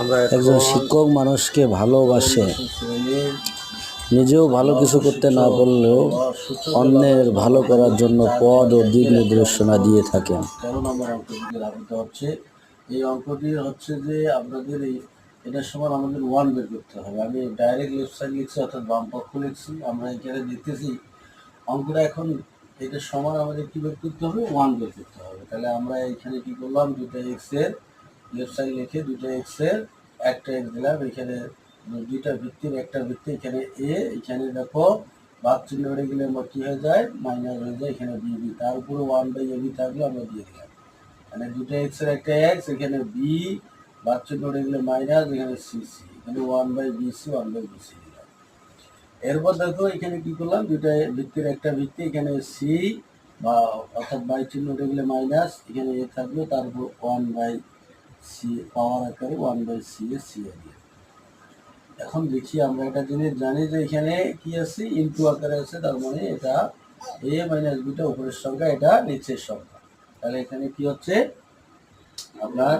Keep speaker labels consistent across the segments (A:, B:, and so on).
A: আমরা
B: একজন শিক্ষক মানুষকে ভালোবাসে। নিজেও ভালো কিছু করতে না পারলেও অন্যের ভালো করার জন্য পদ ও দিক নির্দেশনা দিয়ে থাকেন।
A: এই অঙ্কটি হচ্ছে যে আপনাদের এই এটার সময় আমাদের ওয়ান বের করতে হবে। আমি ডাইরেক্ট লেফট সাইড লিখছি অর্থাৎ বাম পক্ষ লিখছি। আমরা এখানে দেখতেছি অঙ্কটা এখন এটার সময় আমাদের কি বের করতে হবে? ওয়ান বের করতে হবে। তাহলে আমরা এখানে কি করলাম? দুটো এক্সের লেফট সাইড লিখে দুটো এক্সের, একটা এক্স দিলাম, এখানে দুইটা ভিত্তির একটা ভিত্তি এখানে এ এখানে দেখো ভাগ চিহ্ন বেড়ে গেলে আমার কী হয়ে যায়? মাইনাস হয়ে যায়, এখানে বি বি তার উপরে ওয়ান বাই এ বি থাকলে আমরা দিয়ে দিলাম। মানে দুটো এক্সের একটা এক্স এখানে বি ভাগ চিহ্ন বেড়ে গেলে মাইনাস এখানে সি সি এখানে one by B C one by B C দিলাম। এরপর দেখো এখানে কী করলাম? দুটা ভিত্তির একটা ভিত্তি এখানে সি বা অর্থাৎ বাই চিহ্ন উঠে গেলে মাইনাস এখানে এ থাকবে তার উপর ওয়ান বাই সি, পাওয়ার আকারে one by C A C A এখন দেখি আমরা একটা জিনিস জানি যে এখানে কি আছে? ইনটু আকারে আছে, তার মানে এটা এ মাইনাস বিটা উপরের সংখ্যা, এটা নিচের সংখ্যা। তাহলে এখানে কি হচ্ছে? আপনার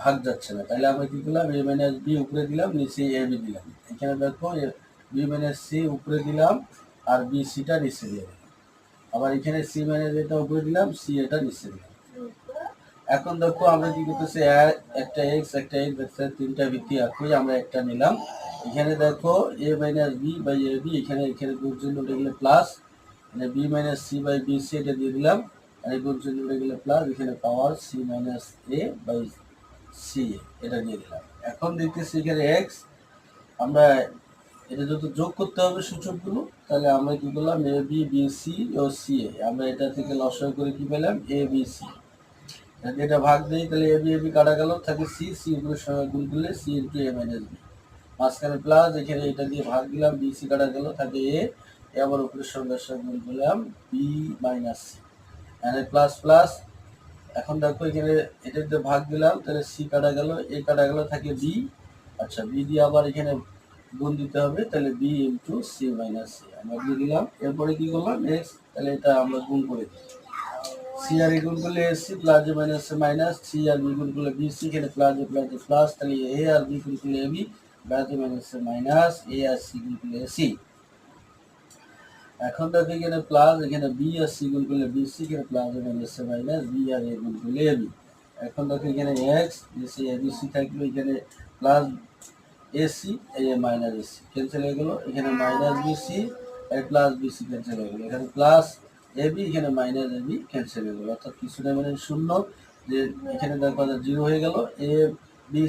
A: ভাগ যাচ্ছে না। তাহলে আমরা কি করলাম? এ মাইনাস বি উপরে দিলাম, নিচে এ বি দিলাম। এখানে দেখো বি মাইনাস সি উপরে দিলাম, আর বি সিটা নিচে দিয়ে দিলাম। আবার এখানে সি মাইনাস এটা উপরে দিলাম সি এটা নিচে দিলাম। এখন দেখো আমরা কি করতেছি একটা এক্স একটা এক্স একটা তিনটা ভিত্তি একই আমরা একটা নিলাম। এখানে দেখো A minus B by A B এখানে এখানে গুণ চিহ্ন উঠে গেলে প্লাস এখানে B minus C by B C এটা দিয়ে দিলাম। আর এই গুণ চিহ্ন উঠে গেলে প্লাস এখানে power C minus A by C এটা দিয়ে দিলাম। এখন দেখতেছি এখানে এক্স আমরা এটা যত যোগ করতে হবে সূচকগুলো, তাহলে আমরা কি করলাম এ বি বি সি ও সি এ আমরা এটা থেকে লসয় করে কি পেলাম এ বি সি এটা ভাগ দিই তাহলে এ বি এ বি কাটা গেল থাকে সি সি সঙ্গে গুণ করলে C into A minus B মাঝখানে প্লাস এখানে এটা দিয়ে ভাগ দিলাম বি সি কাটা গেল থাকে এ এ আবার উপরের সঙ্গে সঙ্গে গুণ করলাম বি মাইনাস সি এখানে প্লাস প্লাস এখন দেখো এখানে এটা দিয়ে ভাগ দিলাম, তাহলে সি কাটা গেল এ কাটা গেল থাকে বি আচ্ছা বি দিয়ে আবার এখানে গুণ দিতে হবে, তাহলে B into C minus C আমরা দিয়ে দিলাম, এরপরে কি করলাম? এক্স তাহলে এটা আমরা গুণ করে দিই সি আর এ গুণ করলে AC plus A minus minus C R B গুণ করলে বি সি এখানে plus A plus A plus তাহলে এ আর বি গুণ করলে A B plus A minus minus A R C গুণ করলে এসি এখন দেখো এখানে প্লাস এখানে বি আর সি গুণ করলে বি সি এখানে plus A minus minus B R A গুণ করলে এ বি এখন দেখো এখানে X AC A B C থাকল এখানে plus AC A minus AC cancel হয়ে গেলো। এখানে মাইনাস বিসি আর প্লাস বিসি ক্যান্সেল হয়ে গেলো। এখানে প্লাস এবি এখানে মাইনাস এবি ক্যান্সেল হয়ে গেল। অর্থাৎ কিছুটা মানে শূন্য, যে এখানে দেখো জিরো হয়ে গেল। A B